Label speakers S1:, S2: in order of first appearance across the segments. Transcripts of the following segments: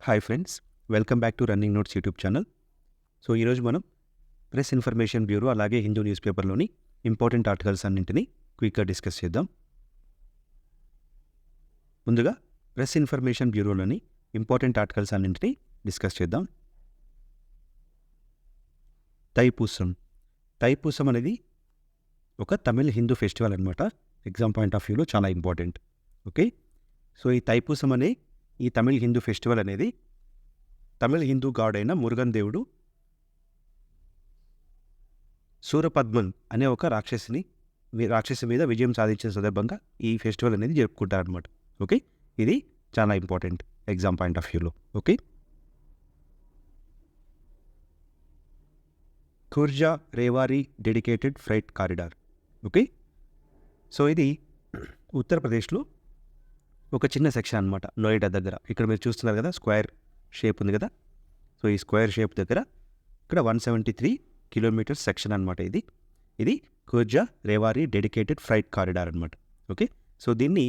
S1: Hi friends welcome back to running notes YouTube channel so ఈరోజు మనం press information bureau అలాగే Hindu news పేపర్లోని important articles అన్నింటినీ క్విక్గా డిస్కస్ చేద్దాం. ముందుగా ప్రెస్ ఇన్ఫర్మేషన్ బ్యూరోలోని ఇంపార్టెంట్ ఆర్టికల్స్ అన్నింటినీ డిస్కస్ చేద్దాం. తైపూసం. తైపూసం అనేది ఒక తమిళ్ హిందూ ఫెస్టివల్ అనమాట ఎగ్జామ్ పాయింట్ ఆఫ్ వ్యూలో చాలా ఇంపార్టెంట్ ఓకే సో ఈ తైపూసం అనే ఈ తమిళ్ హిందూ ఫెస్టివల్ అనేది తమిళ్ హిందూ గాడ్ అయిన మురుగన్ దేవుడు సూరపద్మన్ అనే ఒక రాక్షసిని రాక్షసి మీద విజయం సాధించిన సందర్భంగా ఈ ఫెస్టివల్ అనేది జరుపుకుంటారు అనమాట ఓకే? ఇది చాలా ఇంపార్టెంట్ ఎగ్జామ్ పాయింట్ ఆఫ్ వ్యూలో. Okay? Khurja Rewari dedicated freight corridor. Okay? So ఇది ఉత్తరప్రదేశ్లో ఒక చిన్న సెక్షన్ అనమాట నోయిడా దగ్గర. ఇక్కడ మీరు చూస్తున్నారు కదా స్క్వేర్ షేప్ ఉంది కదా? సో ఈ స్క్వేర్ షేప్ దగ్గర ఇక్కడ one seventy three kilometres section అనమాట ఇది. ఇది Khurja Rewari dedicated freight corridor అనమాట ఓకే? సో దీన్ని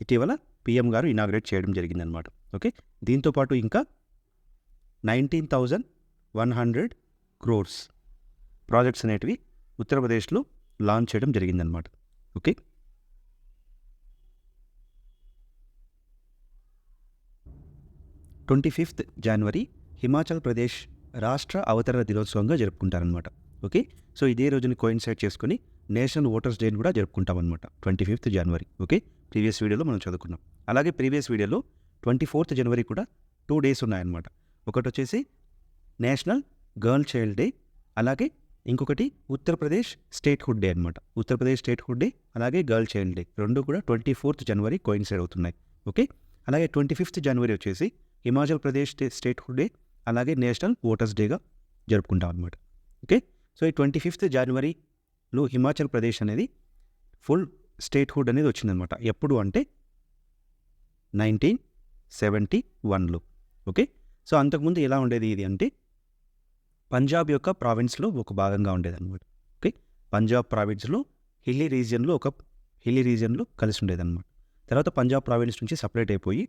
S1: ఇటీవల పిఎం గారు ఇనాగ్రేట్ చేయడం జరిగిందనమాట ఓకే? దీంతోపాటు ఇంకా nineteen thousand one hundred crores projects అనేటివి ఉత్తరప్రదేశ్లో లాంచ్ చేయడం జరిగిందనమాట okay? Twenty fifth January Himachal Pradesh రాష్ట్ర అవతరణ దినోత్సవంగా జరుపుకుంటారనమాట ఓకే? సో ఇదే రోజుని కోయిన్సైడ్ చేసుకుని నేషనల్ ఓటర్స్ డేని కూడా జరుపుకుంటామన్నమాట. Twenty fifth January okay? Previous వీడియోలో మనం చదువుకున్నాం. అలాగే ప్రీవియస్ వీడియోలో ట్వంటీ ఫోర్త్ జనవరి కూడా టూ డేస్ ఉన్నాయన్నమాట. ఒకటి వచ్చేసి నేషనల్ గర్ల్ చైల్డ్ డే అలాగే ఇంకొకటి ఉత్తరప్రదేశ్ స్టేట్ హుడ్ డే అనమాట ఉత్తరప్రదేశ్ స్టేట్ హుడ్ డే అలాగే గర్ల్ చైల్డ్ డే రెండు కూడా ట్వంటీ ఫోర్త్ జనవరి కోయిన్సైడ్ అవుతున్నాయి. ఓకే? అలాగే ట్వంటీ ఫిఫ్త్ జనవరి వచ్చేసి హిమాచల్ ప్రదేశ్ స్టేట్ హుడ్డే అలాగే నేషనల్ ఓటర్స్ డేగా జరుపుకుంటాం అనమాట ఓకే? సో ఈ ట్వంటీ ఫిఫ్త్ జనవరిలో హిమాచల్ ప్రదేశ్ అనేది ఫుల్ స్టేట్ హుడ్ అనేది వచ్చిందనమాట ఎప్పుడు అంటే నైన్టీన్ సెవెంటీ వన్లో. ఓకే? సో అంతకుముందు ఎలా ఉండేది ఇది అంటే పంజాబ్ యొక్క ప్రావిన్స్లో ఒక భాగంగా ఉండేది అనమాట ఓకే? పంజాబ్ ప్రావిన్స్లో హిల్లీ రీజియన్లో ఒక హిల్లీ రీజియన్లో కలిసి ఉండేదన్నమాట. తర్వాత పంజాబ్ ప్రావిన్స్ నుంచి సపరేట్ అయిపోయి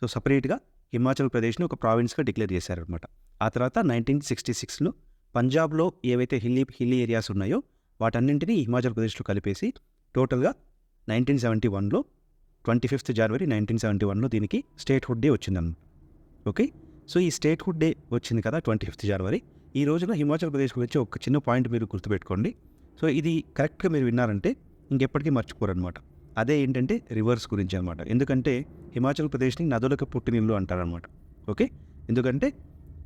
S1: సో సపరేట్గా హిమాచల్ ప్రదేశ్ని ఒక ప్రావిన్స్గా డిక్లేర్ చేశారనమాట ఆ తర్వాత నైన్టీన్ సిక్స్టీ సిక్స్లో పంజాబ్లో ఏవైతే హిల్లీ హిల్లీ ఏరియాస్ ఉన్నాయో వాటన్నింటినీ హిమాచల్ ప్రదేశ్లో కలిపేసి టోటల్గా నైన్టీన్ సెవెంటీ వన్లో twenty fifth January nineteen seventy వన్లో దీనికి స్టేట్ హుడ్ డే వచ్చిందన్నమాట. ఓకే? సో ఈ స్టేట్ హుడ్ డే వచ్చింది కదా ట్వంటీ ఫిఫ్త్ జనవరి. ఈ రోజున హిమాచల్ ప్రదేశ్ గురించి ఒక చిన్న పాయింట్ మీరు గుర్తుపెట్టుకోండి. సో ఇది కరెక్ట్గా మీరు విన్నారంటే ఇంకెప్పటికీ మర్చిపోరనమాట అదే ఏంటంటే రివర్స్ గురించి అనమాట ఎందుకంటే హిమాచల్ ప్రదేశ్ని నదులకు పుట్టినిల్లు అంటారనమాట ఓకే? ఎందుకంటే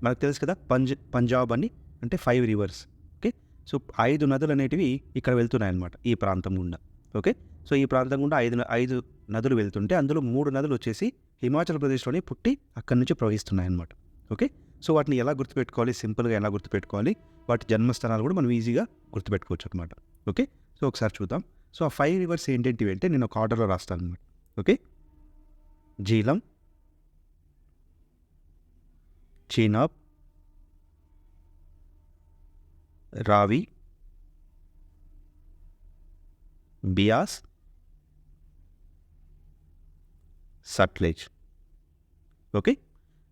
S1: మనకు తెలుసు కదా పంజ్ పంజాబ్ అని అంటే ఫైవ్ రివర్స్ ఓకే? సో ఐదు నదులు అనేటివి ఇక్కడ వెళ్తున్నాయి అనమాట ఈ ప్రాంతం గుండా. ఓకే? సో ఈ ప్రాంతం గుండా ఐదు ఐదు నదులు వెళ్తుంటే అందులో మూడు నదులు వచ్చేసి హిమాచల్ ప్రదేశ్లోనే పుట్టి అక్కడి నుంచి ప్రవహిస్తున్నాయి అనమాట ఓకే? సో వాటిని ఎలా గుర్తుపెట్టుకోవాలి? సింపుల్గా ఎలా గుర్తుపెట్టుకోవాలి? వాటి జన్మస్థానాలు కూడా మనం ఈజీగా గుర్తుపెట్టుకోవచ్చు అనమాట ఓకే? సో ఒకసారి చూద్దాం. సో ఆ ఫైవ్ రివర్స్ ఏంటంటివి అంటే నేను ఒక ఆర్డర్లో రాస్తాను అనమాట okay? Jhelum. Chenab. Ravi. Beas. Sutlej. Okay?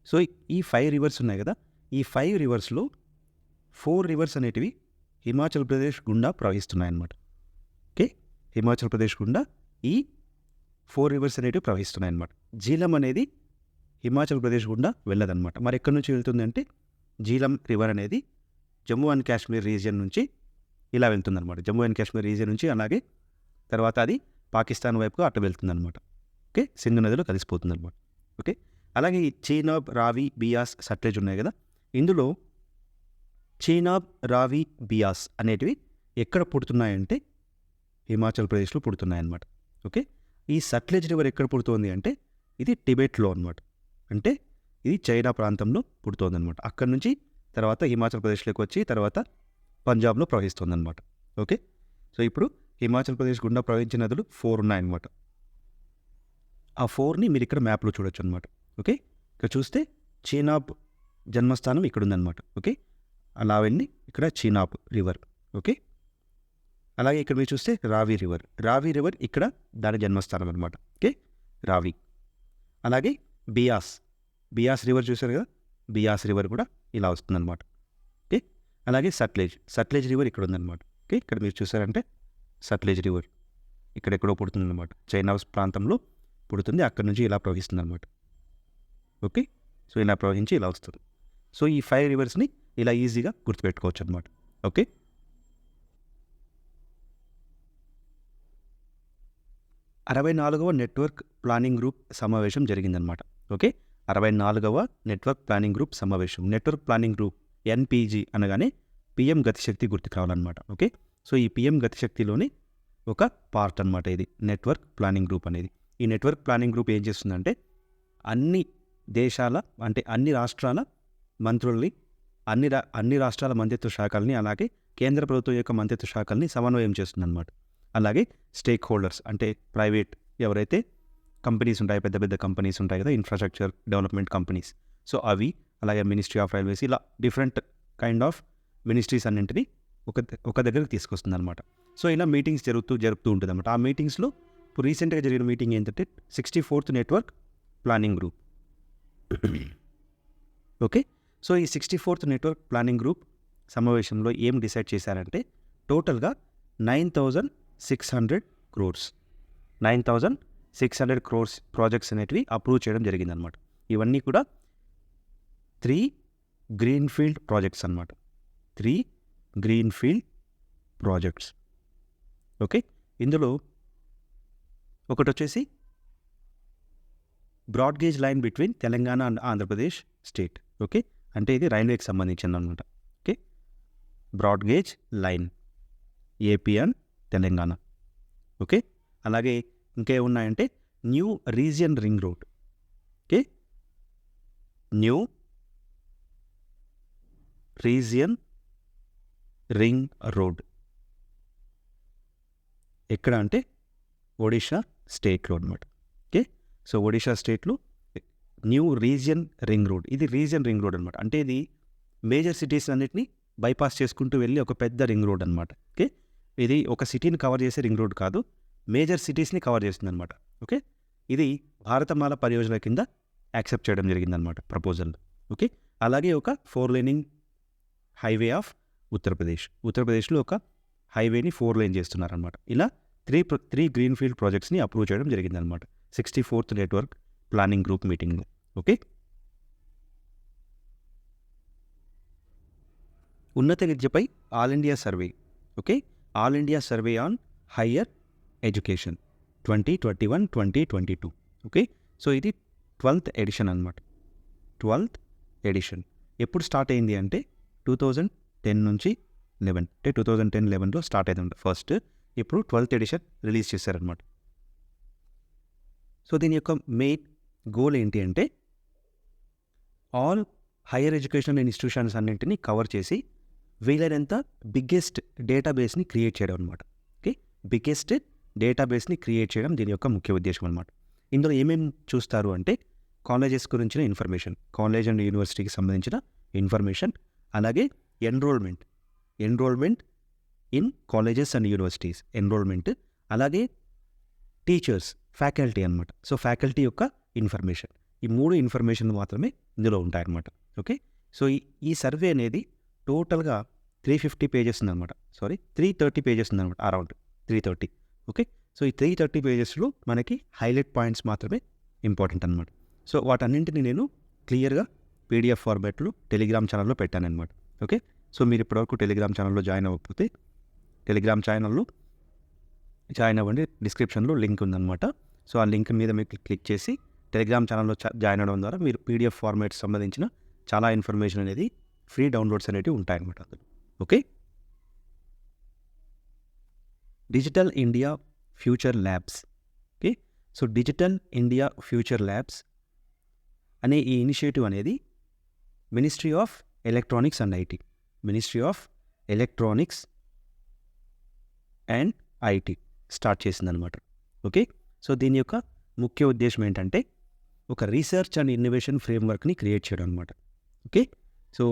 S1: So ఈ ఫైవ్ రివర్స్ ఉన్నాయి కదా? ఈ ఫైవ్ రివర్స్లో ఫోర్ రివర్స్ అనేటివి హిమాచల్ ప్రదేశ్ గుండా ప్రవహిస్తున్నాయి అన్నమాట ఓకే? హిమాచల్ ప్రదేశ్ గుండా ఈ ఫోర్ రివర్స్ అనేటివి ప్రవహిస్తున్నాయి అన్నమాట జీలం అనేది హిమాచల్ ప్రదేశ్ గుండా వెళ్ళదన్నమాట. మరి ఎక్కడి నుంచి వెళ్తుంది అంటే జీలం రివర్ అనేది జమ్మూ అండ్ కాశ్మీర్ రీజియన్ నుంచి ఇలా వెళ్తుందన్నమాట. జమ్మూ అండ్ కాశ్మీర్ రీజియన్ నుంచి అలాగే తర్వాత అది పాకిస్తాన్ వైపుగా అటు వెళ్తుందన్నమాట. ఓకే? సింధు నదిలో కలిసిపోతుందన్నమాట. ఓకే? అలాగే ఈ చీనాబ్ రావి బియాస్ సట్లేజ్ ఉన్నాయి కదా? ఇందులో చీనాబ్ రావి బియాస్ అనేటివి ఎక్కడ పుడుతున్నాయంటే హిమాచల్ ప్రదేశ్లో పుడుతున్నాయన్నమాట. ఓకే? ఈ సట్లెజ్ రివర్ ఎక్కడ పుడుతోంది అంటే ఇది టిబెట్లో అనమాట అంటే ఇది చైనా ప్రాంతంలో పుడుతోందనమాట అక్కడ నుంచి తర్వాత హిమాచల్ ప్రదేశ్లోకి వచ్చి తర్వాత పంజాబ్లో ప్రవహిస్తుందన్నమాట. ఓకే? సో ఇప్పుడు హిమాచల్ ప్రదేశ్ గుండా ప్రవహించే నదులు ఫోర్ ఉన్నాయన్నమాట. ఆ ఫోర్ని మీరు ఇక్కడ మ్యాప్లో చూడొచ్చు అనమాట ఓకే? ఇక్కడ చూస్తే చీనాబ్ జన్మస్థానం ఇక్కడ ఉందన్నమాట ఓకే? అలా వెళ్ళి ఇక్కడ చీనాబ్ రివర్. ఓకే? అలాగే ఇక్కడ మీరు చూస్తే రావి రివర్. రావి రివర్ ఇక్కడ దాని జన్మస్థానం అనమాట ఓకే? రావి. అలాగే బియాస్. బియాస్ రివర్ చూశారు కదా? బియాస్ రివర్ కూడా ఇలా వస్తుందన్నమాట. ఓకే? అలాగే సట్లేజ్. సట్లేజ్ రివర్ ఇక్కడ ఉందన్నమాట. ఓకే? ఇక్కడ మీరు చూసారంటే సట్లేజ్ రివర్ ఇక్కడెక్కడో పుడుతుందన్నమాట. చైనా ప్రాంతంలో పుడుతుంది. అక్కడ నుంచి ఇలా ప్రవహిస్తుంది అనమాట ఓకే? సో ఇలా ప్రవహించి ఇలా వస్తుంది. సో ఈ ఫైవ్ రివర్స్ని ఇలా ఈజీగా గుర్తుపెట్టుకోవచ్చు అనమాట ఓకే? అరవై నాలుగవ నెట్వర్క్ ప్లానింగ్ గ్రూప్ సమావేశం జరిగిందనమాట ఓకే? అరవై నాలుగవ నెట్వర్క్ ప్లానింగ్ గ్రూప్ సమావేశం. నెట్వర్క్ ప్లానింగ్ గ్రూప్ ఎన్పీజీ అనగానే పిఎం గతిశక్తి గుర్తుకు రావాలన్నమాట. ఓకే? సో ఈ పిఎం గతిశక్తిలోని ఒక పార్ట్ అనమాట ఇది. నెట్వర్క్ ప్లానింగ్ గ్రూప్ అనేది. ఈ నెట్వర్క్ ప్లానింగ్ గ్రూప్ ఏం చేస్తుందంటే అన్ని దేశాల అంటే అన్ని రాష్ట్రాల మంత్రుల్ని అన్ని రా అన్ని రాష్ట్రాల మంత్రిత్వ శాఖల్ని అలాగే కేంద్ర ప్రభుత్వం యొక్క మంత్రిత్వ శాఖల్ని సమన్వయం చేస్తుందన్నమాట. అలాగే స్టేక్ హోల్డర్స్ అంటే ప్రైవేట్ ఎవరైతే కంపెనీస్ ఉంటాయి పెద్ద పెద్ద కంపెనీస్ ఉంటాయి కదా ఇన్ఫ్రాస్ట్రక్చర్ డెవలప్మెంట్ కంపెనీస్ సో అవి అలాగే మినిస్ట్రీ ఆఫ్ రైల్వేస్ ఇలా డిఫరెంట్ కైండ్ ఆఫ్ మినిస్ట్రీస్ అన్నింటినీ ఒక ఒక దగ్గరికి తీసుకొస్తుంది అనమాట సో ఇలా మీటింగ్స్ జరుగుతూ జరుపుతూ ఉంటుంది అనమాట ఆ మీటింగ్స్లో ఇప్పుడు రీసెంట్గా జరిగిన మీటింగ్ ఏంటంటే sixty fourth network planning group okay? So ఈ sixty fourth network planning group సమావేశంలో ఏం డిసైడ్ చేశారంటే టోటల్గా nine thousand six hundred crores. Nine thousand six hundred crores projects అనేటివి అప్రూవ్ చేయడం జరిగిందనమాట ఇవన్నీ కూడా త్రీ గ్రీన్ఫీల్డ్ ప్రాజెక్ట్స్ అనమాట three green field projects. Okay? ఇందులో ఒకటి వచ్చేసి broad gauge line between Telangana and Andhra Pradesh state. Okay? అంటే ఇది రైల్వేకి సంబంధించింది అనమాట okay? Broad gauge line. AP and Telangana. Okay? అలాగే ఇంకేమున్నాయంటే new region ring road. Okay? New region ring road. ఎక్కడ అంటే ఒడిషా స్టేట్లో అనమాట ఓకే? సో ఒడిషా స్టేట్లో న్యూ రీజియన్ రింగ్ రోడ్. ఇది రీజియన్ రింగ్ రోడ్ అనమాట అంటే ఇది మేజర్ సిటీస్ అన్నిటిని బైపాస్ చేసుకుంటూ వెళ్ళి ఒక పెద్ద రింగ్ రోడ్ అనమాట ఓకే? ఇది ఒక సిటీని కవర్ చేసే రింగ్ రోడ్ కాదు మేజర్ సిటీస్ని కవర్ చేస్తుంది అనమాట ఓకే? ఇది భారతమాల పరియోజన కింద యాక్సెప్ట్ చేయడం జరిగిందనమాట ప్రపోజల్ ఓకే? అలాగే ఒక four laning highway of Uttar Pradesh ఉత్తరప్రదేశ్లో ఒక హైవేని ఫోర్ లేన్ చేస్తున్నారనమాట ఇలా త్రీ త్రీ గ్రీన్ ఫీల్డ్ ప్రాజెక్ట్స్ని అప్రూవ్ చేయడం జరిగిందనమాట sixty fourth network planning group మీటింగ్లో ఓకే? ఉన్నత విద్యపై all India survey okay? All India survey on higher education twenty twenty one twenty twenty two. Okay? So ఇది twelfth edition అనమాట twelfth edition. ఎప్పుడు start అయింది అంటే టూ థౌజండ్ టెన్ నుంచి eleven. అంటే టూ థౌజండ్ టెన్ లెవెన్లో స్టార్ట్ అయింది first. ఇప్పుడు twelfth edition release చేశారనమాట సో దీని యొక్క మెయిన్ గోల్ ఏంటి అంటే ఆల్ హైయర్ ఎడ్యుకేషనల్ ఇన్స్టిట్యూషన్స్ అన్నింటినీ కవర్ చేసి వీలైనంత బిగ్గెస్ట్ డేటాబేస్ని క్రియేట్ చేయడం అనమాట ఓకే బిగ్గెస్ట్ డేటాబేస్ని క్రియేట్ చేయడం దీని యొక్క ముఖ్య ఉద్దేశం అనమాట ఇందులో ఏమేమి చూస్తారు అంటే కాలేజెస్ గురించిన ఇన్ఫర్మేషన్ కాలేజ్ అండ్ యూనివర్సిటీకి సంబంధించిన ఇన్ఫర్మేషన్ అలాగే enrolment enrolment in colleges and universities enrolment అలాగే టీచర్స్ ఫ్యాకల్టీ అనమాట సో ఫ్యాకల్టీ యొక్క ఇన్ఫర్మేషన్ ఈ మూడు ఇన్ఫర్మేషన్ మాత్రమే ఇందులో ఉంటాయన్నమాట. ఓకే సో ఈ ఈ సర్వే అనేది టోటల్గా త్రీ ఫిఫ్టీ పేజెస్ ఉందన్నమాట. సారీ త్రీ థర్టీ పేజెస్ ఉందన్నమాట around three thirty. Okay? So ఈ త్రీ థర్టీ పేజెస్లో మనకి హైలైట్ పాయింట్స్ మాత్రమే ఇంపార్టెంట్ అనమాట సో వాటన్నింటిని నేను క్లియర్గా పీడిఎఫ్ ఫార్మాట్లో టెలిగ్రామ్ ఛానల్లో పెట్టానమాట ఓకే? సో మీరు ఇప్పటివరకు టెలిగ్రామ్ ఛానల్లో జాయిన్ అవ్వకపోతే టెలిగ్రామ్ ఛానల్లో జాయిన్ అవ్వండి. డిస్క్రిప్షన్లో లింక్ ఉందన్నమాట. సో ఆ లింక్ మీద మీకు క్లిక్ చేసి టెలిగ్రామ్ ఛానల్లో జాయిన్ అవ్వడం ద్వారా మీరు పీడిఎఫ్ ఫార్మాట్ సంబంధించిన చాలా ఇన్ఫర్మేషన్ అనేది ఫ్రీ డౌన్లోడ్స్ అనేవి ఉంటాయన్నమాట అందులో. Okay? Digital India future labs. Okay? So digital India future labs అనే ఈ ఇనిషియేటివ్ అనేది ministry of electronics and IT. Ministry of electronics and IT start చేసిందనమాట ఓకే? సో దీని యొక్క ముఖ్య ఉద్దేశం ఏంటంటే ఒక రీసెర్చ్ అండ్ ఇన్నోవేషన్ ఫ్రేమ్వర్క్ని క్రియేట్ చేయడం అనమాట ఓకే? సో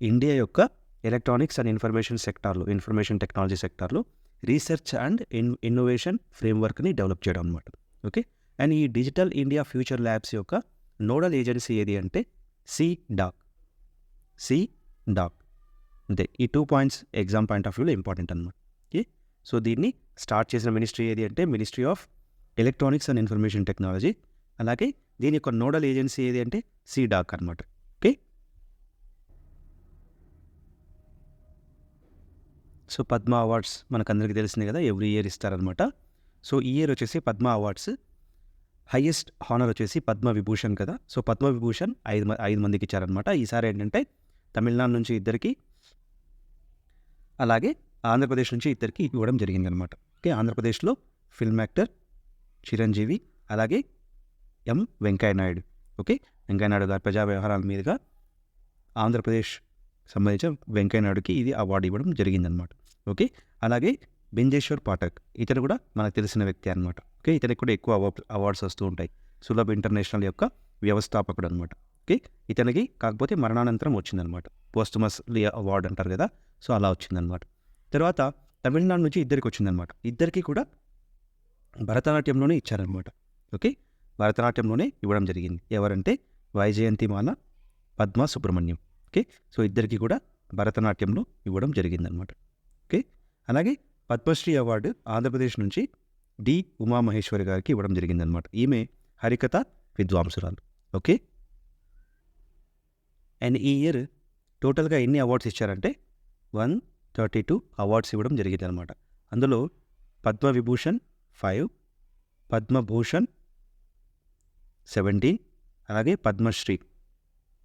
S1: ఇండియా యొక్క electronics and information సెక్టార్లు information technology సెక్టార్లో research and in innovation ఫ్రేమ్వర్క్ని develop చేయడం అనమాట ఓకే? అండ్ ఈ డిజిటల్ ఇండియా ఫ్యూచర్ ల్యాబ్స్ యొక్క నోడల్ ఏజెన్సీ ఏది అంటే సి డాక్ సి డాక్ అంతే. ఈ two points exam point of వ్యూలో ఇంపార్టెంట్ అనమాట ఓకే? సో దీన్ని స్టార్ట్ చేసిన మినిస్ట్రీ ఏది అంటే ministry of electronics and information technology. అలాగే దీని యొక్క నోడల్ ఏజెన్సీ ఏది అంటే సి డాక్ అనమాట ఓకే సో పద్మ అవార్డ్స్ మనకందరికీ తెలిసింది కదా ఎవ్రీ ఇయర్ ఇస్తారనమాట సో ఈ ఇయర్ వచ్చేసి పద్మ అవార్డ్స్. హయ్యెస్ట్ హానర్ వచ్చేసి పద్మ విభూషణ్ కదా. సో పద్మ విభూషణ్ ఐదు ఐదు మందికి ఇచ్చారనమాట ఈసారి ఏంటంటే తమిళనాడు నుంచి ఇద్దరికి అలాగే ఆంధ్రప్రదేశ్ నుంచి ఇద్దరికి ఇవ్వడం జరిగిందనమాట ఓకే ఆంధ్రప్రదేశ్లో ఫిల్మ్ యాక్టర్ చిరంజీవి అలాగే ఎం వెంకయ్యనాయుడు ఓకే వెంకయ్యనాయుడు గారి ప్రజా వ్యవహారాల మీదుగా ఆంధ్రప్రదేశ్ సంబంధించిన వెంకయ్యనాయుడుకి ఇది అవార్డు ఇవ్వడం జరిగిందనమాట ఓకే? అలాగే బింజేశ్వర్ పాఠక్ ఇతను కూడా మనకు తెలిసిన వ్యక్తి అనమాట ఓకే? ఇతనికి కూడా ఎక్కువ అవార్డ్ అవార్డ్స్ వస్తూ ఉంటాయి. సులభ్ ఇంటర్నేషనల్ యొక్క వ్యవస్థాపకుడు అనమాట ఓకే? ఇతనికి కాకపోతే మరణానంతరం వచ్చిందనమాట పోస్టుమస్ అవార్డు అంటారు కదా? సో అలా వచ్చిందనమాట తర్వాత తమిళనాడు నుంచి ఇద్దరికి వచ్చిందనమాట ఇద్దరికి కూడా భరతనాట్యంలోనే ఇచ్చారనమాట ఓకే? భరతనాట్యంలోనే ఇవ్వడం జరిగింది. ఎవరంటే వైజయంతిమాల పద్మ సుబ్రహ్మణ్యం ఓకే? సో ఇద్దరికి కూడా భరతనాట్యంలో ఇవ్వడం జరిగిందనమాట. ఓకే? అలాగే పద్మశ్రీ అవార్డు ఆంధ్రప్రదేశ్ నుంచి డి. ఉమామహేశ్వరి గారికి ఇవ్వడం జరిగిందనమాట. ఈమె హరికథ విద్వాంసురాలు. ఓకే? అండ్ ఈ ఇయర్ టోటల్గా ఎన్ని అవార్డ్స్ ఇచ్చారంటే వన్ థర్టీ టూ అవార్డ్స్ ఇవ్వడం జరిగిందనమాట. అందులో పద్మవిభూషణ్ ఫైవ్ పద్మభూషణ్ సెవెంటీన్ అలాగే Padma Shri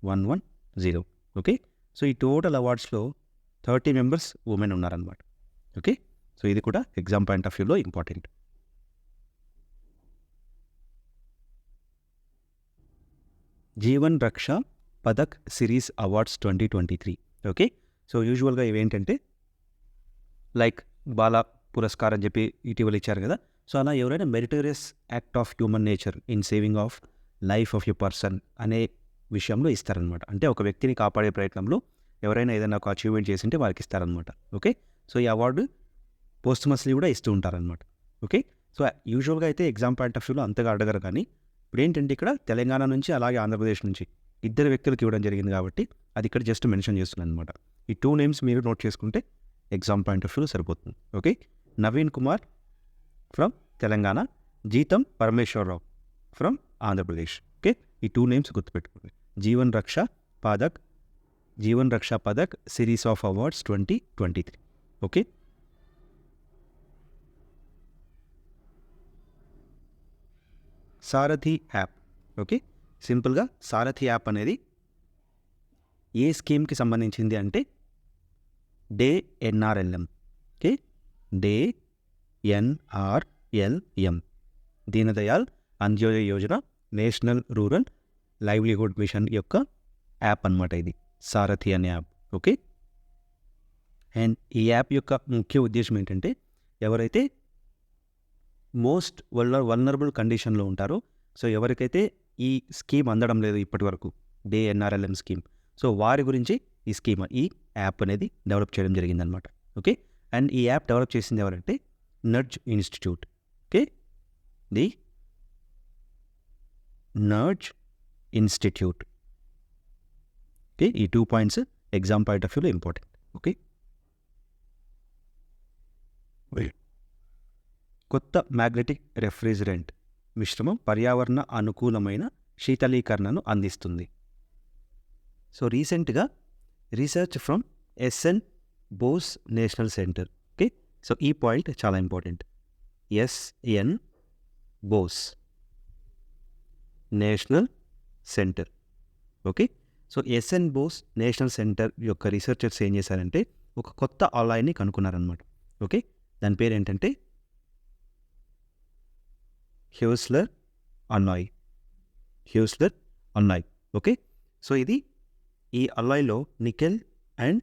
S1: one one zero. Okay? So ఈ టోటల్ అవార్డ్స్లో థర్టీ మెంబర్స్ ఉమెన్ ఉన్నారనమాట ఓకే? సో ఇది కూడా ఎగ్జామ్ పాయింట్ ఆఫ్ వ్యూలో important. Jeevan Raksha Padak series awards twenty twenty three. Okay? So యూజువల్గా ఇవేంటంటే లైక్ బాల పురస్కార్ అని చెప్పి ఇటీవల ఇచ్చారు కదా? సో అలా ఎవరైనా meritorious act of human nature in saving of life of you person అనే విషయంలో ఇస్తారనమాట అంటే ఒక వ్యక్తిని కాపాడే ప్రయత్నంలో ఎవరైనా ఏదైనా ఒక అచీవ్మెంట్ చేసింటే వారికి ఇస్తారనమాట ఓకే? సో ఈ అవార్డు పోస్టుమస్లీ కూడా ఇస్తూ ఉంటారనమాట ఓకే? సో యూజువల్గా అయితే ఎగ్జామ్ పాయింట్ ఆఫ్ వ్యూలో అంతగా అడగరు కానీ ఇప్పుడు ఏంటంటే ఇక్కడ తెలంగాణ నుంచి అలాగే ఆంధ్రప్రదేశ్ నుంచి ఇద్దరు వ్యక్తులకు ఇవ్వడం జరిగింది కాబట్టి అది ఇక్కడ జస్ట్ మెన్షన్ చేస్తున్నాను అనమాట ఈ టూ నేమ్స్ మీరు నోట్ చేసుకుంటే ఎగ్జామ్ పాయింట్ ఆఫ్ వ్యూలో సరిపోతుంది. Okay? Naveen Kumar from Telangana Jeetham Parameswara Rao from Andhra Pradesh. Okay? ఈ టూ నేమ్స్ గుర్తుపెట్టుకోండి. Jeevan Raksha Padak Jeevan Raksha Padak series of awards twenty twenty three. Okay? Saarthi app. Okay? సింపుల్గా సారథి app అనేది ఏ స్కీమ్కి సంబంధించింది అంటే DAY NRLM okay? DAY NRLM Deendayal Antyodaya Yojana national rural livelihood mission యొక్క app అన్నమాట ఇది సారథి అనే యాప్ ఓకే అండ్ ఈ యాప్ యొక్క ముఖ్య ఉద్దేశం ఏంటంటే ఎవరైతే మోస్ట్ వల్నర్ వల్నరబుల్ కండిషన్లో ఉంటారో సో ఎవరికైతే ఈ స్కీమ్ అందడం లేదు ఇప్పటి వరకు డే ఎన్ఆర్ఎల్ఎం స్కీమ్ సో వారి గురించి ఈ స్కీమ్ ఈ యాప్ అనేది డెవలప్ చేయడం జరిగిందనమాట ఓకే అండ్ ఈ యాప్ డెవలప్ చేసింది ఎవరంటే నర్జ్ institute okay the నర్జ్ institute. Okay ఈ two points exam point of వ్యూలో ఇంపార్టెంట్. ఓకే? కొత్త మ్యాగ్నెటిక్ రెఫ్రిజిరెంట్ మిశ్రమం పర్యావరణ అనుకూలమైన శీతలీకరణను అందిస్తుంది. సో రీసెంట్గా research from SN Bose national centre. Okay? So ఈ పాయింట్ చాలా important. SN Bose national centre. Okay? So SN Bose national centre యొక్క రీసెర్చర్స్ ఏం చేశారంటే ఒక కొత్త ఆలాయిని కనుక్కున్నారనమాట ఓకే? దాని పేరు ఏంటంటే హ్యూస్లర్ అన్నాయ్. హ్యూస్లర్ అన్నాయ్. ఓకే? సో ఇది ఈ అల్లాయ్లో నికెల్ అండ్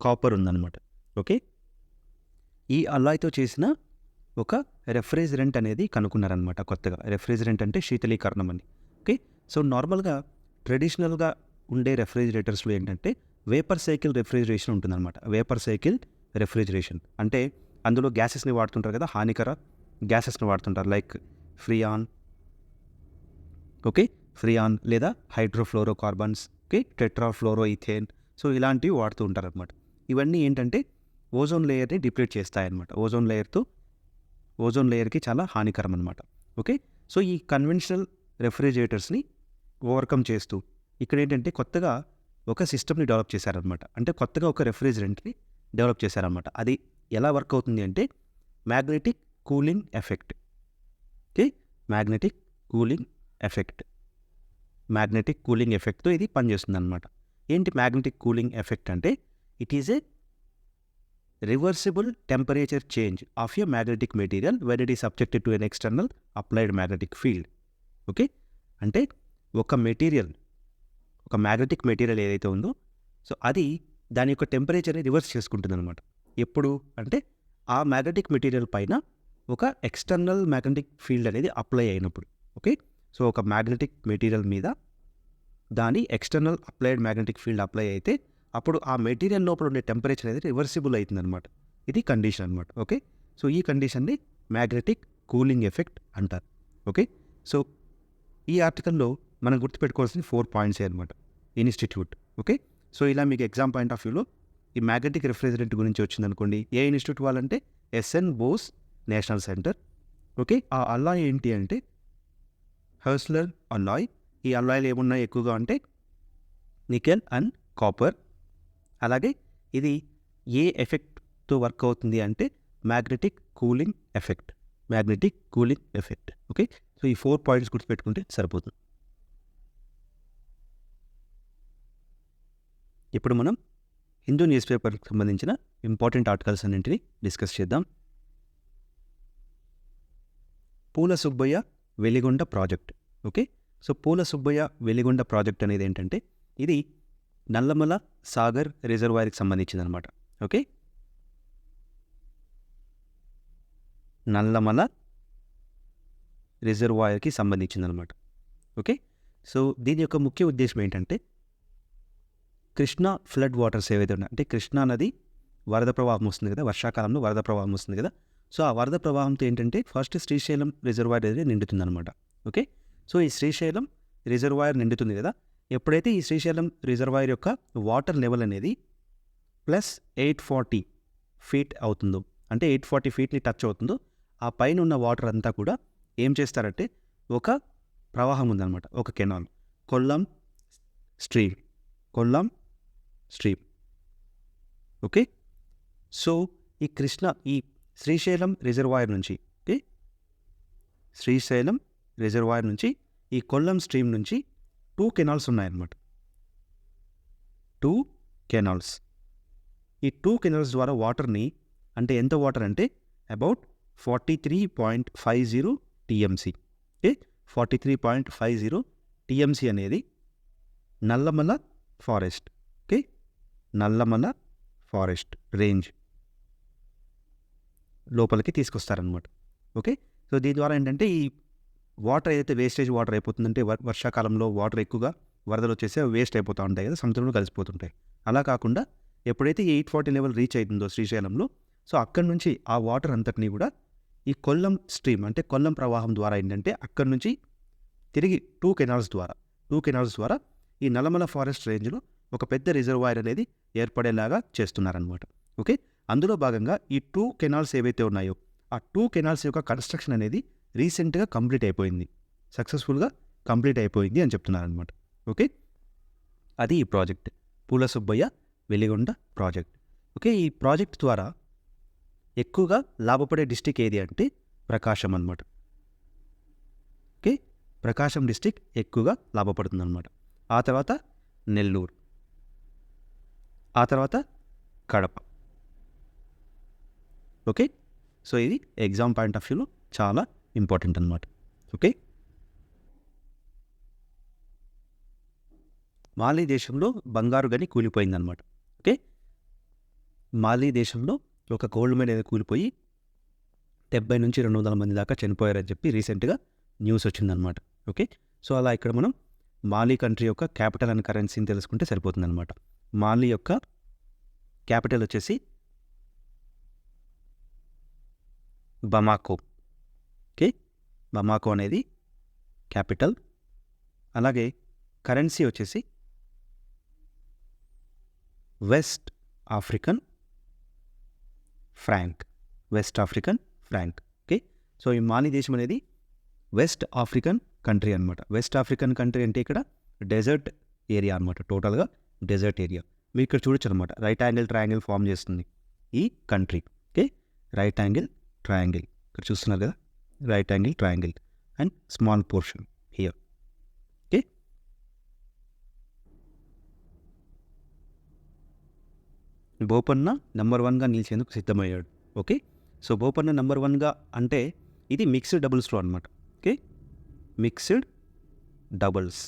S1: కాపర్ ఉందన్నమాట. ఓకే? ఈ అల్లాయ్తో చేసిన ఒక రెఫ్రిజరెంట్ అనేది కనుక్కున్నారనమాట కొత్తగా. రెఫ్రిజరెంట్ అంటే శీతలీకరణం అని. ఓకే. సో నార్మల్గా ట్రెడిషనల్గా ఉండే రెఫ్రిజిరేటర్స్లో ఏంటంటే వేపర్ సైకిల్ రెఫ్రిజిరేషన్ ఉంటుందన్నమాట. Vapour cycle refrigeration. అంటే అందులో గ్యాసెస్ని వాడుతుంటారు కదా హానికర గ్యాసెస్ని వాడుతుంటారు. Like freon okay. ఫ్రియాన్ లేదా hydrofluorocarbons okay. Tetrafluoro ethane so ఇలాంటివి వాడుతూ ఉంటారు అనమాట ఇవన్నీ ఏంటంటే ఓజోన్ లేయర్ని డిప్లీట్ చేస్తాయన్నమాట. ఓజోన్ లేయర్తో ఓజోన్ లేయర్కి చాలా హానికరం అనమాట ఓకే. సో ఈ కన్వెన్షనల్ రెఫ్రిజిరేటర్స్ని ఓవర్కమ్ చేస్తూ ఇక్కడ ఏంటంటే కొత్తగా ఒక సిస్టమ్ని డెవలప్ చేశారనమాట అంటే కొత్తగా ఒక రెఫ్రిజిరెంట్ని డెవలప్ చేశారనమాట అది ఎలా వర్క్ అవుతుంది అంటే magnetic cooling effect okay magnetic cooling effect magnetic cooling ఎఫెక్ట్తో ఇది పనిచేస్తుంది అనమాట ఏంటి మ్యాగ్నెటిక్ కూలింగ్ ఎఫెక్ట్ అంటే it is a reversible temperature change of a magnetic material when it is subjected to an external applied magnetic field okay? అంటే ఒక material ఒక magnetic material ఏదైతే ఉందో సో అది దాని యొక్క టెంపరేచర్ని రివర్స్ చేసుకుంటుంది అనమాట ఎప్పుడు? అంటే ఆ మ్యాగ్నెటిక్ మెటీరియల్ పైన ఒక ఎక్స్టర్నల్ మ్యాగ్నెటిక్ ఫీల్డ్ అనేది అప్లై అయినప్పుడు ఓకే? సో ఒక మ్యాగ్నెటిక్ మెటీరియల్ మీద దాని external applied magnetic field apply అయితే అప్పుడు ఆ మెటీరియల్ లోపల ఉండే టెంపరేచర్ అనేది రివర్సిబుల్ అవుతుంది అనమాట ఇది కండిషన్ అనమాట ఓకే? సో ఈ కండిషన్ని మ్యాగ్నెటిక్ కూలింగ్ ఎఫెక్ట్ అంటారు ఓకే? సో ఈ ఆర్టికల్లో మనం గుర్తుపెట్టుకోవాల్సిన ఫోర్ పాయింట్స్ అనమాట ఇన్స్టిట్యూట్ ఓకే? సో ఇలా మీకు ఎగ్జామ్ పాయింట్ ఆఫ్ వ్యూలో ఈ మ్యాగ్నెటిక్ రిఫ్రిజరెంట్ గురించి వచ్చిందనుకోండి. ఏ ఇన్స్టిట్యూట్ వాళ్ళంటే? S N Bose national centre okay? ఆ అల్లాయ్ ఏంటి అంటే? Heusler alloy. ఈ అల్లాయిలు ఏమున్నాయి ఎక్కువగా అంటే? Nickel and copper. అలాగే ఇది ఏ ఎఫెక్ట్తో వర్క్ అవుతుంది అంటే? Magnetic cooling effect. Magnetic cooling effect okay? So ఈ ఫోర్ పాయింట్స్ గుర్తుపెట్టుకుంటే సరిపోతుంది. ఇప్పుడు మనం హిందూ న్యూస్ పేపర్కి సంబంధించిన ఇంపార్టెంట్ ఆర్టికల్స్ అన్నింటినీ డిస్కస్ చేద్దాం. Poola Subbaiah Veligonda project okay? So Poola Subbaiah Veligonda project అనేది ఏంటంటే ఇది నల్లమల సాగర్ రిజర్వాయర్కి సంబంధించిందనమాట ఓకే? నల్లమల రిజర్వాయర్కి సంబంధించిందనమాట. ఓకే? సో దీని యొక్క ముఖ్య ఉద్దేశం ఏంటంటే కృష్ణా ఫ్లడ్ వాటర్స్ ఏవైతే ఉన్నాయి అంటే కృష్ణా నది వరద ప్రవాహం వస్తుంది కదా వర్షాకాలంలో వరద ప్రవాహం వస్తుంది కదా సో ఆ వరద ప్రవాహంతో ఏంటంటే ఫస్ట్ శ్రీశైలం రిజర్వాయర్ అనేది నిండుతుంది అనమాట ఓకే? సో ఈ శ్రీశైలం రిజర్వాయర్ నిండుతుంది కదా ఎప్పుడైతే ఈ శ్రీశైలం రిజర్వాయర్ యొక్క వాటర్ లెవెల్ అనేది ప్లస్ ఎయిట్ ఫార్టీ ఫీట్ అవుతుందో అంటే ఎయిట్ ఫార్టీ ఫీట్ని టచ్ అవుతుందో ఆ పైన ఉన్న వాటర్ అంతా కూడా ఏం చేస్తారంటే ఒక ప్రవాహం ఉందన్నమాట ఒక canal. Kollam stream. Kollam stream. Okay? So ఈ కృష్ణ ఈ శ్రీశైలం రిజర్వాయర్ నుంచి ఓకే? శ్రీశైలం రిజర్వాయర్ నుంచి ఈ కొల్లం స్ట్రీమ్ నుంచి టూ కెనాల్స్ ఉన్నాయన్నమాట. Two canals. ఈ టూ కెనాల్స్ ద్వారా వాటర్ని అంటే ఎంత వాటర్ అంటే about forty three point five zero TMC. A? Forty three point five zero TMC అనేది Nallamala forest. Okay? Nallamala forest range. లోపలికి తీసుకొస్తారనమాట ఓకే? సో దీని ద్వారా ఏంటంటే ఈ వాటర్ ఏదైతే వేస్టేజ్ వాటర్ అయిపోతుందంటే వర్షాకాలంలో వాటర్ ఎక్కువగా వరదలు వచ్చేసి వేస్ట్ అయిపోతూ ఉంటాయి కదా సముద్రంలో కలిసిపోతుంటాయి. అలా కాకుండా ఎప్పుడైతే ఎయిట్ ఫార్టీ లెవెల్ రీచ్ అవుతుందో శ్రీశైలంలో సో అక్కడి నుంచి ఆ వాటర్ అంతటినీ కూడా ఈ కొల్లం స్ట్రీమ్ అంటే కొల్లం ప్రవాహం ద్వారా ఏంటంటే అక్కడి నుంచి తిరిగి టూ కెనాల్స్ ద్వారా టూ కెనాల్స్ ద్వారా ఈ నల్లమల ఫారెస్ట్ రేంజ్లో ఒక పెద్ద రిజర్వాయర్ అనేది ఏర్పడేలాగా చేస్తున్నారనమాట ఓకే? అందులో భాగంగా ఈ టూ కెనాల్స్ ఏవైతే ఉన్నాయో ఆ టూ కెనాల్స్ యొక్క కన్స్ట్రక్షన్ అనేది రీసెంట్గా కంప్లీట్ అయిపోయింది. సక్సెస్ఫుల్గా కంప్లీట్ అయిపోయింది అని చెప్తున్నారనమాట ఓకే? అది ఈ project. Poola Subbaiah Veligonda project. Okay? ఈ ప్రాజెక్ట్ ద్వారా ఎక్కువగా లాభపడే డిస్టిక్ ఏది అంటే ప్రకాశం అన్నమాట. ఓకే? ప్రకాశం డిస్టిక్ ఎక్కువగా లాభపడుతుందన్నమాట. ఆ తర్వాత నెల్లూరు. ఆ తర్వాత కడప. ఓకే? సో ఇది ఎగ్జామ్ పాయింట్ ఆఫ్ వ్యూలో చాలా ఇంపార్టెంట్ అనమాట ఓకే? మాలీ దేశంలో బంగారు గని కూలిపోయిందనమాట ఓకే? మాలీ దేశంలో ఒక గోల్డ్ మైన్ అనేది కూలిపోయి డెబ్బై నుంచి రెండు వందల మంది దాకా చనిపోయారని చెప్పి రీసెంట్గా న్యూస్ వచ్చిందనమాట ఓకే? సో అలా ఇక్కడ మనం మాలీ కంట్రీ యొక్క క్యాపిటల్ అండ్ కరెన్సీని తెలుసుకుంటే సరిపోతుందన్నమాట. మాలీ యొక్క క్యాపిటల్ వచ్చేసి బమాకో. ఓకే? బమాకో అనేది క్యాపిటల్. అలాగే కరెన్సీ వచ్చేసి west African franc west African franc okay so ఈ మాలి దేశం అనేది వెస్ట్ ఆఫ్రికన్ కంట్రీ అనమాట వెస్ట్ ఆఫ్రికన్ కంట్రీ అంటే ఇక్కడ డెజర్ట్ ఏరియా అనమాట టోటల్గా డెజర్ట్ ఏరియా మీరు ఇక్కడ చూడొచ్చు అనమాట రైట్ యాంగిల్ ట్రయాంగిల్ ఫామ్ చేస్తుంది ఈ country okay right angle triangle ఇక్కడ చూస్తున్నారు కదా? Right angle triangle and small portion here okay Bopanna number వన్గా నిలిచేందుకు సిద్ధమయ్యాడు. ఓకే సో బోపన్న నెంబర్ వన్గా అంటే ఇది మిక్స్డ్ డబుల్స్లో అనమాట ఓకే మిక్స్డ్ డబుల్స్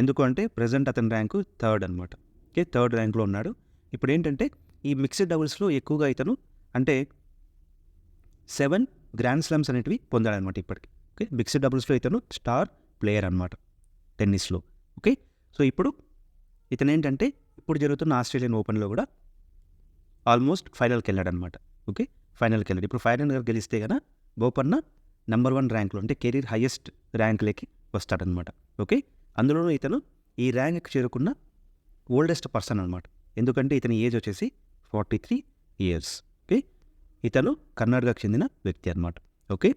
S1: ఎందుకు అంటే ప్రజెంట్ అతని ర్యాంకు థర్డ్ అనమాట ఓకే థర్డ్ ర్యాంక్లో ఉన్నాడు. ఇప్పుడు ఏంటంటే ఈ మిక్స్డ్ డబుల్స్లో ఎక్కువగా ఇతను అంటే సెవెన్ గ్రాండ్ స్లామ్స్ అనేటివి పొందాడనమాట ఇప్పటికి. ఓకే మిక్స్డ్ డబుల్స్లో ఇతను స్టార్ ప్లేయర్ అనమాట టెన్నిస్లో ఓకే సో ఇప్పుడు ఇతను ఏంటంటే ఇప్పుడు జరుగుతున్న ఆస్ట్రేలియన్ ఓపెన్లో కూడా ఆల్మోస్ట్ ఫైనల్కి వెళ్ళాడు అనమాట ఓకే? ఫైనల్కి వెళ్ళాడు. ఇప్పుడు ఫైనల్ గెలిస్తే కనుక బోపన్న నెంబర్ వన్ ర్యాంక్లో అంటే కెరీర్ హయ్యెస్ట్ ర్యాంక్లోకి వస్తాడనమాట ఓకే? అందులోనూ ఇతను ఈ ర్యాంక్కి చేరుకున్న ఓల్డెస్ట్ పర్సన్ అనమాట ఎందుకంటే ఇతని ఏజ్ వచ్చేసి ఫార్టీ త్రీ ఇయర్స్. ఓకే? ఇతను కర్ణాటకకు చెందిన వ్యక్తి అనమాట ఓకే?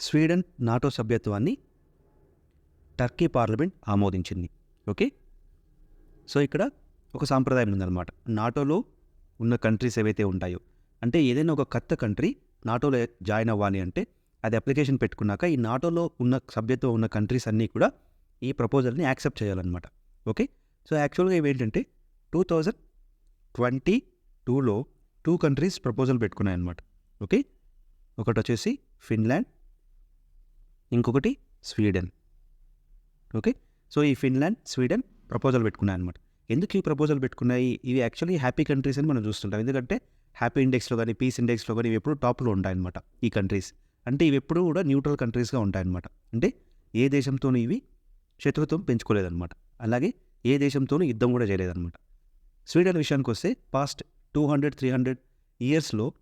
S1: స్వీడన్ నాటో సభ్యత్వాన్ని టర్కీ పార్లమెంట్ ఆమోదించింది. ఓకే? సో ఇక్కడ ఒక సాంప్రదాయం ఉందన్నమాట. నాటోలో ఉన్న కంట్రీస్ ఏవైతే ఉంటాయో అంటే ఏదైనా ఒక కొత్త కంట్రీ నాటోలో జాయిన్ అవ్వాలి అంటే అది అప్లికేషన్ పెట్టుకున్నాక ఈ నాటోలో ఉన్న సభ్యత్వం ఉన్న కంట్రీస్ అన్నీ కూడా ఈ ప్రపోజల్ని యాక్సెప్ట్ చేయాలన్నమాట. ఓకే? సో యాక్చువల్గా ఇవి ఏంటంటే టూ థౌజండ్ ట్వంటీ టూలో టూ కంట్రీస్ ప్రపోజల్ పెట్టుకున్నాయన్నమాట. ఓకే? ఒకటి వచ్చేసి ఫిన్లాండ్ ఇంకొకటి స్వీడన్. ఓకే? సో ఈ ఫిన్లాండ్ స్వీడన్ ప్రపోజల్ పెట్టుకున్నాయి అనమాట ఎందుకు ఈ ప్రపోజల్ పెట్టుకున్నాయి? ఇవి యాక్చువల్లీ హ్యాపీ కంట్రీస్ అని మనం చూస్తుంటాం. ఎందుకంటే హ్యాపీ ఇండెక్స్లో కానీ పీస్ ఇండెక్స్లో కానీ ఇవి ఎప్పుడు టాప్లో ఉంటాయన్నమాట ఈ కంట్రీస్. అంటే ఇవి ఎప్పుడూ కూడా న్యూట్రల్ కంట్రీస్గా ఉంటాయన్నమాట. అంటే ఏ దేశంతోనూ ఇవి శత్రుత్వం పెంచుకోలేదన్నమాట. అలాగే ఏ దేశంతోనూ యుద్ధం కూడా చేయలేదన్నమాట. స్వీడన్ విషయానికి వస్తే past two hundred three hundred ఇయర్స్లో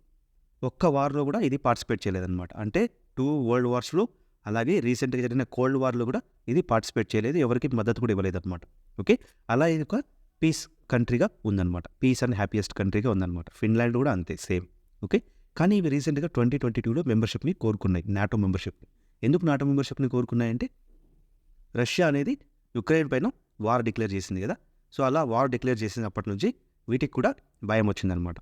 S1: ఒక్క వార్లో కూడా ఇది పార్టిసిపేట్ చేయలేదన్నమాట. అంటే టూ వరల్డ్ వార్స్లో అలాగే రీసెంట్గా జరిగిన కోల్డ్ వార్లో కూడా ఇది పార్టిసిపేట్ చేయలేదు ఎవరికి మద్దతు కూడా ఇవ్వలేదు అనమాట ఓకే? అలా ఇది ఒక పీస్ కంట్రీగా ఉందన్నమాట. పీస్ అండ్ హ్యాపీయెస్ట్ కంట్రీగా ఉందన్నమాట. ఫిన్లాండ్ కూడా అంతే సేమ్. ఓకే? కానీ ఇవి రీసెంట్గా ట్వంటీ ట్వంటీ టూలో మెంబర్షిప్ని కోరుకున్నాయి నాటో మెంబర్షిప్ని. ఎందుకు నాటో మెంబర్షిప్ని కోరుకున్నాయంటే రష్యా అనేది యుక్రెయిన్ పైన వార్ డిక్లేర్ చేసింది కదా? సో అలా వార్ డిక్లేర్ చేసినప్పటి నుంచి వీటికి కూడా భయం వచ్చిందనమాట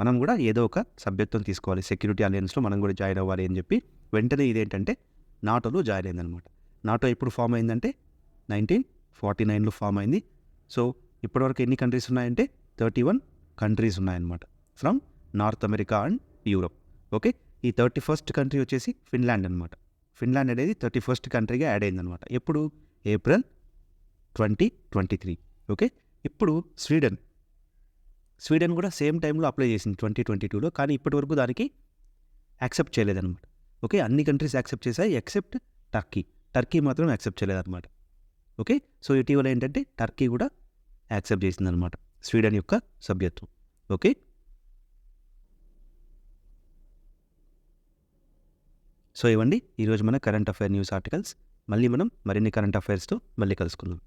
S1: మనం కూడా ఏదో ఒక సభ్యత్వం తీసుకోవాలి. సెక్యూరిటీ అలయన్స్లో మనం కూడా జాయిన్ అవ్వాలి అని చెప్పి వెంటనే ఇదేంటంటే నాటోలో జాయిన్ అయిందనమాట. నాటో ఎప్పుడు ఫామ్ అయిందంటే నైన్టీన్ ఫార్టీ నైన్లో ఫామ్ అయింది. సో ఇప్పటివరకు ఎన్ని కంట్రీస్ ఉన్నాయంటే థర్టీ వన్ కంట్రీస్ ఉన్నాయన్నమాట. From North America and Europe. Okay? ఈ థర్టీ ఫస్ట్ కంట్రీ వచ్చేసి ఫిన్లాండ్ అనమాట ఫిన్లాండ్ అనేది థర్టీ ఫస్ట్ కంట్రీగా యాడ్ అయిందనమాట ఎప్పుడు? April twenty twenty three. Okay? ఇప్పుడు స్వీడన్. స్వీడన్ కూడా సేమ్ టైంలో అప్లై చేసింది ట్వంటీ ట్వంటీ టూలో కానీ ఇప్పటివరకు దానికి యాక్సెప్ట్ చేయలేదన్నమాట. ఓకే? అన్ని కంట్రీస్ యాక్సెప్ట్ చేశాయి. Except Turkey. టర్కీ మాత్రం యాక్సెప్ట్ చేయలేదన్నమాట. ఓకే? సో ఇటీవల ఏంటంటే టర్కీ కూడా యాక్సెప్ట్ చేసిందనమాట స్వీడన్ యొక్క సభ్యత్వం. ఓకే? సో ఇవ్వండి. ఈరోజు మన కరెంట్ అఫైర్ న్యూస్ ఆర్టికల్స్. మళ్ళీ మనం మరిన్ని కరెంట్ అఫైర్స్తో మళ్ళీ కలుసుకుందాం.